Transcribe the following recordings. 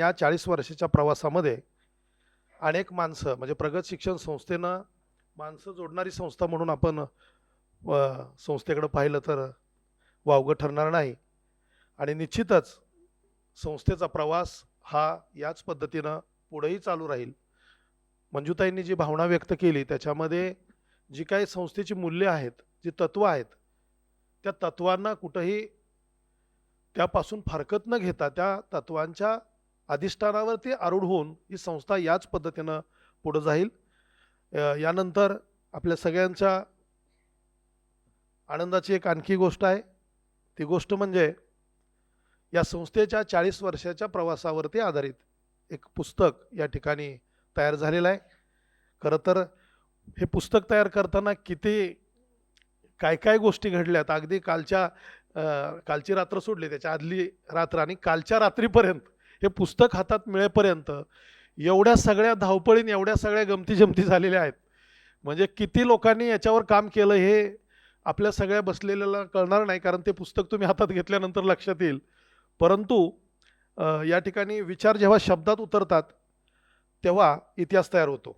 या चाळीस वर्षाच्या प्रवासामध्ये अनेक माणसं म्हणजे प्रगत शिक्षण संस्थेनं माणसं जोडणारी संस्था म्हणून आपण संस्थेकडं पाहिलं तर वावगं ठरणार नाही. आणि निश्चितच संस्थेचा प्रवास हा याच पद्धतीनं पुढेही चालू राहील. मंजुताईंनी जी भावना व्यक्त केली त्याच्यामध्ये जी काही संस्थेची मूल्य आहेत जी तत्त्व आहेत त्या तत्वांना कुठंही त्यापासून फारकत न घेता त्या तत्वांच्या अधिष्ठानावरती आरूढ होऊन ही संस्था याच पद्धतीनं पुढं जाईल. यानंतर आपल्या सगळ्यांच्या आनंदाची एक आणखी गोष्ट आहे. ती गोष्ट म्हणजे या संस्थेच्या चाळीस वर्षाच्या प्रवासावरती आधारित एक पुस्तक या ठिकाणी तयार झालेलं आहे. खरं तर हे पुस्तक तयार करताना किती काय काय गोष्टी घडल्यात? अगदी कालच्या कालची रात्र सोडली त्याच्या आदली रात्र आणि कालच्या रात्रीपर्यंत हे पुस्तक हातात मिळेपर्यंत एवढ्या सगळ्या धावपळीने एवढ्या सगळ्या गमती जमती झालेल्या आहेत. म्हणजे किती लोकांनी याच्यावर काम केलं हे आपल्या सगळ्या बसलेल्याला कळणार नाही कारण ते पुस्तक तुम्ही हातात घेतल्यानंतर लक्षात येईल. परंतु या ठिकाणी विचार जेव्हा शब्दात उतरतात तेव्हा इतिहास तयार होतो.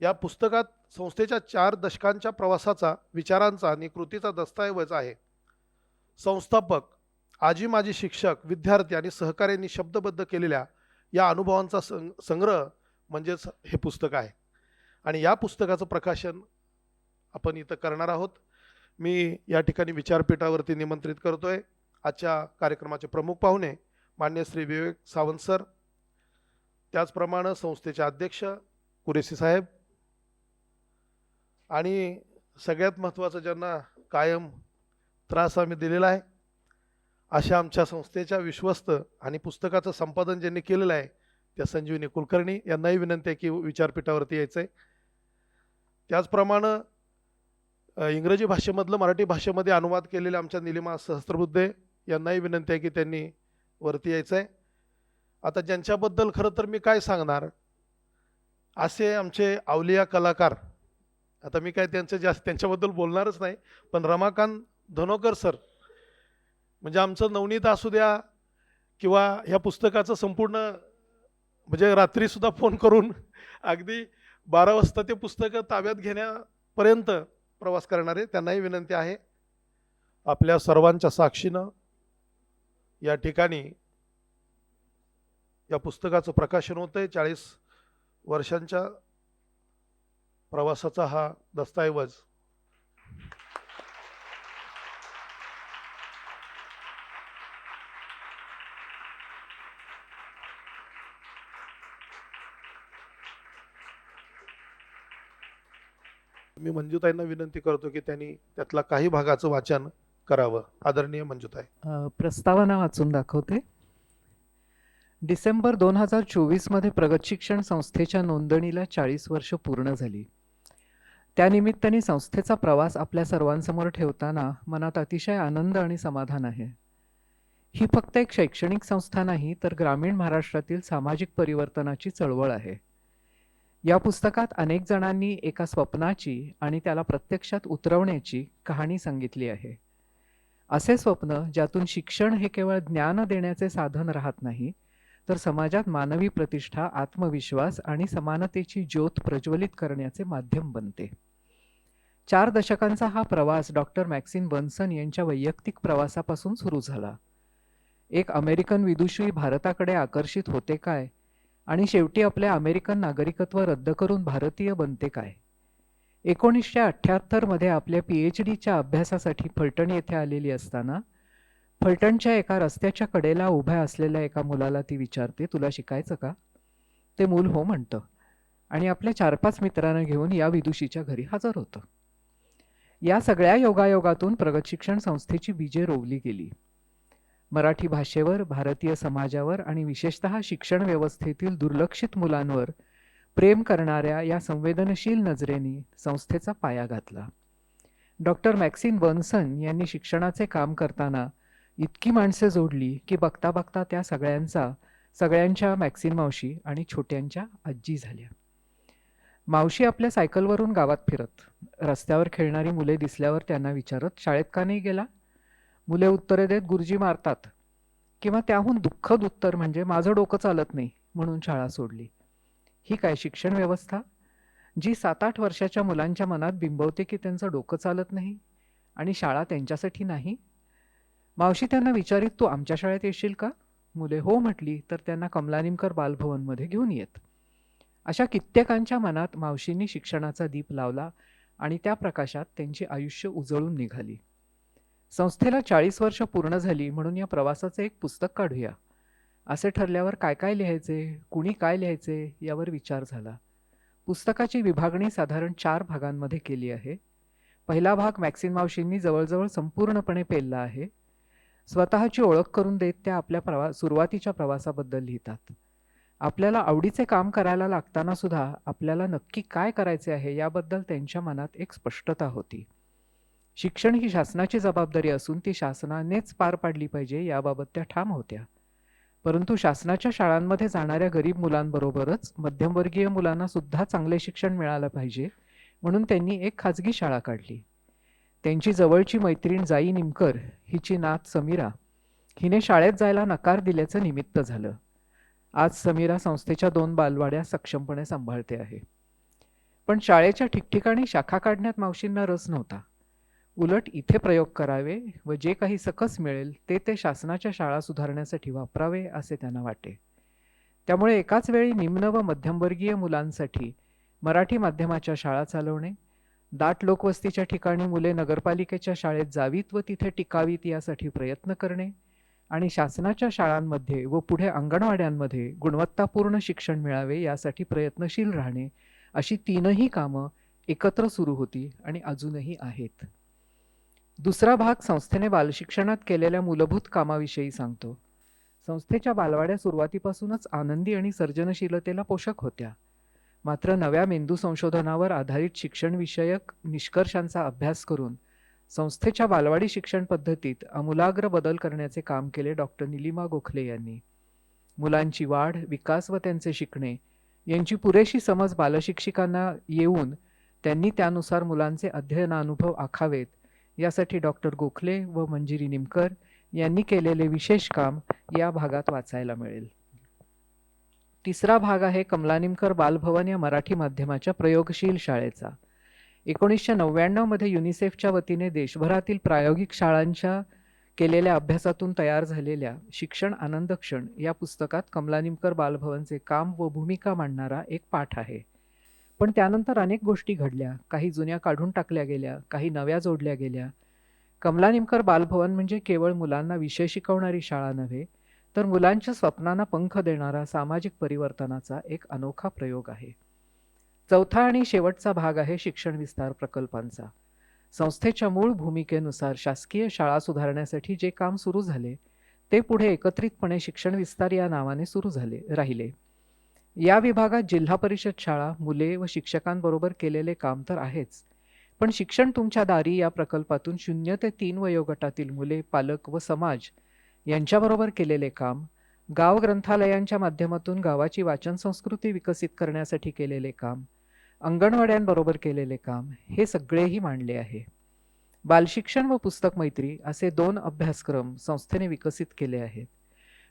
या पुस्तकात संस्थेच्या चार दशकांच्या प्रवासाचा विचारांचा आणि कृतीचा दस्तऐवज आहे. संस्थापक आजी माजी शिक्षक विद्यार्थी आणि सहकार्यांनी शब्दबद्ध केलेल्या या अनुभवांचा सं संग्रह म्हणजेच हे पुस्तक आहे. आणि या पुस्तकाचं प्रकाशन आपण इथं करणार आहोत. मी या ठिकाणी विचारपीठावरती निमंत्रित करतोय. आजच्या कार्यक्रमाचे प्रमुख पाहुणे मान्य श्री विवेक सावंत सर त्याचप्रमाणे संस्थेचे अध्यक्ष कुरेशी साहेब आणि सगळ्यात महत्त्वाचं ज्यांना कायम त्रास आम्ही दिलेला आहे अशा आमच्या संस्थेच्या विश्वस्त आणि पुस्तकाचं संपादन ज्यांनी केलेलं आहे त्या संजीवनी कुलकर्णी यांनाही विनंती आहे की विचारपीठावरती यायचं आहे त्याचप्रमाणे इंग्रजी भाषेमधलं मराठी भाषेमध्ये अनुवाद केलेले आमच्या निलिमा सहस्त्रबुद्धे यांनाही विनंती आहे की त्यांनी वरती यायचं आहे आता ज्यांच्याबद्दल खरं तर मी काय सांगणार? असे आमचे अवलिया कलाकार आता मी काय त्यांचं जास्त त्यांच्याबद्दल बोलणारच नाही पण रमाकांत धनोकर सर म्हणजे आमचं नवनीत असू द्या किंवा ह्या पुस्तकाचं संपूर्ण म्हणजे रात्रीसुद्धा फोन करून अगदी बारा वाजता ते पुस्तकं ताब्यात घेण्यापर्यंत प्रवास करणारे त्यांनाही विनंती आहे. आपल्या सर्वांच्या साक्षीनं या ठिकाणी या पुस्तकाचं प्रकाशन होतं आहे चाळीस वर्षांच्या प्रवासाचा हा दस्तऐवज मी मंजुताईंना विनंती करतो की त्यांनी त्यातला काही भागाचं वाचन करावं. आदरणीय मंजुताई. प्रस्तावना वाचून दाखवते. डिसेंबर दोन हजार चोवीसमध्ये प्रगत शिक्षण संस्थेच्या नोंदणीला चाळीस वर्ष पूर्ण झाली. त्यानिमित्ताने संस्थेचा प्रवास आपल्या सर्वांसमोर ठेवताना मनात अतिशय आनंद आणि समाधान आहे. ही फक्त एक शैक्षणिक संस्था नाही तर ग्रामीण महाराष्ट्रातील सामाजिक परिवर्तनाची चळवळ आहे. या पुस्तकात अनेक जणांनी एका स्वप्नाची आणि त्याला प्रत्यक्षात उतरवण्याची कहाणी सांगितली आहे. असे स्वप्न ज्यातून शिक्षण हे केवळ ज्ञान देण्याचे साधन राहत नाही तर समाजात मानवी प्रतिष्ठा आत्मविश्वास आणि समानतेची ज्योत प्रज्वलित करण्याचे माध्यम बनते. चार दशकांचा हा प्रवास डॉक्टर मॅक्सिन बन्सन यांच्या वैयक्तिक प्रवासापासून सुरू झाला. एक अमेरिकन विदुषी भारताकडे आकर्षित होते काय आणि शेवटी आपले अमेरिकन नागरिकत्व रद्द करून भारतीय बनते काय? एकोणीसशे अठ्ठ्याहत्तरमध्ये आपल्या पी एच डीच्या अभ्यासासाठी फलटण येथे आलेली असताना फलटणच्या एका रस्त्याच्या कडेला उभ्या असलेल्या एका मुलाला ती विचारते तुला शिकायचं का? ते मूल हो म्हणतं. आणि आपल्या चार पाच मित्रांना घेऊन या विदुषीच्या घरी हजर होतं. या सगळ्या योगायोगातून प्रगत शिक्षण संस्थेची बीजे रोवली गेली. मराठी भाषेवर भारतीय समाजावर आणि विशेषतः शिक्षण व्यवस्थेतील दुर्लक्षित मुलांवर प्रेम करणाऱ्या या संवेदनशील नजरेने संस्थेचा पाया घातला. डॉक्टर मॅक्सिन बर्नसन यांनी शिक्षणाचे काम करताना इतकी माणसे जोडली की बघता बघता त्या सगळ्यांचा सगळ्यांच्या मॅक्सिन मावशी आणि छोट्यांच्या आजी झाल्या. मावशी आपल्या सायकलवरून गावात फिरत रस्त्यावर खेळणारी मुले दिसल्यावर त्यांना विचारत शाळेत का नाही गेला? मुले उत्तरे देत गुरुजी मारतात. किंवा त्याहून दुःखद उत्तर म्हणजे माझं डोकं चालत नाही म्हणून शाळा सोडली. ही काय शिक्षण व्यवस्था? जी सात आठ वर्षाच्या मुलांच्या मनात बिंबवते की त्यांचं डोकं चालत नाही आणि शाळा त्यांच्यासाठी नाही? मावशी त्यांना विचारित तू आमच्या शाळेत येशील का? मुले हो म्हटली तर त्यांना कमलानिमकर बालभवनमध्ये घेऊन येत. अशा कित्येकांच्या मनात मावशींनी शिक्षणाचा दीप लावला आणि त्या प्रकाशात त्यांची आयुष्य उजळून निघाली. संस्थेला चाळीस वर्ष पूर्ण झाली म्हणून या प्रवासाचं एक पुस्तक काढूया. असे ठरल्यावर काय काय लिहायचे कुणी काय लिहायचे यावर विचार झाला. पुस्तकाची विभागणी साधारण चार भागांमध्ये केली आहे. पहिला भाग मॅक्सिन मावशींनी जवळजवळ संपूर्णपणे पेलला आहे. स्वतःची ओळख करून देत त्या आपल्या प्रवा सुरुवातीच्या प्रवासाबद्दल लिहितात. आपल्याला आवडीचे काम करायला लागताना सुद्धा आपल्याला नक्की काय करायचे आहे याबद्दल त्यांच्या मनात एक स्पष्टता होती. शिक्षण ही शासनाची जबाबदारी असून ती शासनानेच पार पाडली पाहिजे याबाबत त्या ठाम होत्या. परंतु शासनाच्या शाळांमध्ये जाणाऱ्या गरीब मुलांबरोबरच मध्यमवर्गीय मुलांना सुद्धा चांगले शिक्षण मिळालं पाहिजे म्हणून त्यांनी एक खाजगी शाळा काढली. त्यांची जवळची मैत्रीण जाई निमकर हिची नात समीरा हिने शाळेत जायला नकार दिल्याचं निमित्त झालं. आज समीरा संस्थेच्या दोन बालवाड्या सक्षमपणे सांभाळते आहे. पण शाळेच्या ठिकठिकाणी शाखा काढण्यात मावशींना रस नव्हता. उलट इथे प्रयोग करावे व जे काही सकस मिळेल ते ते शासनाच्या शाळा सुधारण्यासाठी वापरावे असे त्यांना वाटे. त्यामुळे एकाच वेळी निम्न व मध्यमवर्गीय मुलांसाठी मराठी माध्यमाच्या शाळा चालवणे दाट लोकवस्तीच्या ठिकाणी मुले नगरपालिकेच्या शाळेत जावीत व तिथे टिकावीत यासाठी प्रयत्न करणे आणि शासनाच्या शाळांमध्ये व पुढे अंगणवाड्यांमध्ये गुणवत्तापूर्ण शिक्षण मिळावे यासाठी प्रयत्नशील राहणे अशी तीनही कामं एकत्र सुरू होती आणि अजूनही आहेत. दुसरा भाग संस्थेने बालशिक्षणात केलेल्या मूलभूत कामाविषयी सांगतो. संस्थेच्या बालवाड्या सुरुवातीपासूनच आनंदी आणि सर्जनशीलतेला पोषक होत्या. मात्र नव्या मेंदू संशोधनावर आधारित शिक्षणविषयक निष्कर्षांचा अभ्यास करून संस्थेच्या बालवाडी शिक्षण पद्धतीत आमूलाग्र बदल करण्याचे काम केले डॉक्टर निलिमा गोखले यांनी. मुलांची वाढ विकास व त्यांचे शिकणे यांची पुरेशी समज बालशिक्षिकांना येऊन त्यांनी त्यानुसार मुलांचे अध्ययनानुभव आखावेत यासाठी डॉक्टर गोखले व मंजिरी निमकर यांनी केलेले विशेष काम या भागात वाचायला मिळेल. तिसरा भाग आहे कमलानिमकर बालभवन या मराठी माध्यमाच्या प्रयोगशील शाळेचा. एकोणीसशे नव्याण्णवमध्ये युनिसेफच्या वतीने देशभरातील प्रायोगिक शाळांच्या केलेल्या अभ्यासातून तयार झालेल्या शिक्षण आनंद क्षण या पुस्तकात कमलानिमकर बालभवनचे काम व भूमिका मांडणारा एक पाठ आहे. पण त्यानंतर अनेक गोष्टी घडल्या. काही जुन्या काढून टाकल्या गेल्या काही नव्या जोडल्या गेल्या. कमलानिमकर बालभवन म्हणजे केवळ मुलांना विषय शिकवणारी शाळा नव्हे तर मुलांच्या स्वप्नांना पंख देणारा सामाजिक परिवर्तनाचा एक अनोखा प्रयोग आहे. चौथा आणि शेवटचा भाग आहे शिक्षण विस्तार प्रकल्पांचा. संस्थेच्या मूळ भूमिकेनुसार शासकीय शाळा सुधारण्यासाठी जे काम सुरू झाले ते पुढे एकत्रितपणे शिक्षण विस्तार या नावाने सुरू झाले राहिले. या विभागात जिल्हा परिषद शाळा मुले व शिक्षकांबरोबर केलेले काम तर आहेच. पण शिक्षण तुमच्या दारी या प्रकल्पातून शून्य ते तीन वयोगटातील मुले पालक व समाज यांच्याबरोबर केलेले काम गाव ग्रंथालयांच्या माध्यमातून गावाची वाचन संस्कृती विकसित करण्यासाठी केलेले काम अंगणवाड्यांबरोबर केलेले काम हे सगळेही मांडले आहे. बालशिक्षण व पुस्तक मैत्री असे दोन अभ्यासक्रम संस्थेने विकसित केले आहेत.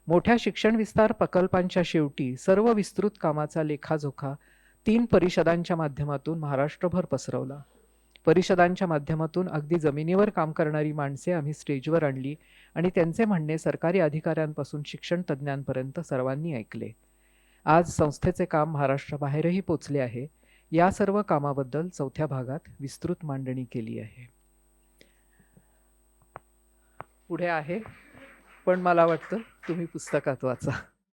मोठ्या शिक्षण विस्तार प्रकल्पांच्या शेवटी सर्व विस्तृत कामाचा लेखाजोखा तीन परिषदांच्या माध्यमातून महाराष्ट्रभर पसरवला. परिषदांच्या माध्यमातून अगदी जमिनीवर काम करणारी माणसे आम्ही स्टेजवर आणली आणि त्यांचे म्हणणे सरकारी अधिकाऱ्यांपासून शिक्षण तज्ज्ञांपर्यंत सर्वांनी ऐकले. आज संस्थेचे काम महाराष्ट्राबाहेरही पोचले आहे. या सर्व कामाबद्दल चौथ्या भागात विस्तृत मांडणी केली आहे. पुढे आहे पण मला वाटतं तुम्ही पुस्तकात वाचा.